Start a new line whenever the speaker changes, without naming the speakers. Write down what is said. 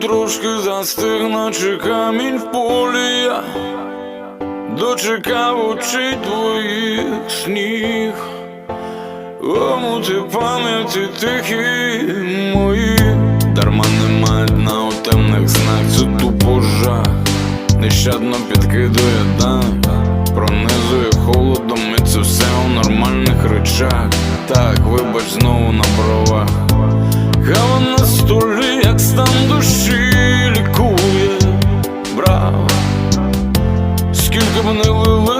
трошки застиг, наче камінь в полі я. Дочекав очей твоїх сніг. Омути пам'яті тихі мої. Дарма немає дна у темних знак, це тупо жах. Нещадно підкидує дах Пронизує холодом і це все у нормальних речах. Так, вибач знову на бровах Кава на столі, як стан душі лікує Браво. Скільки б не лили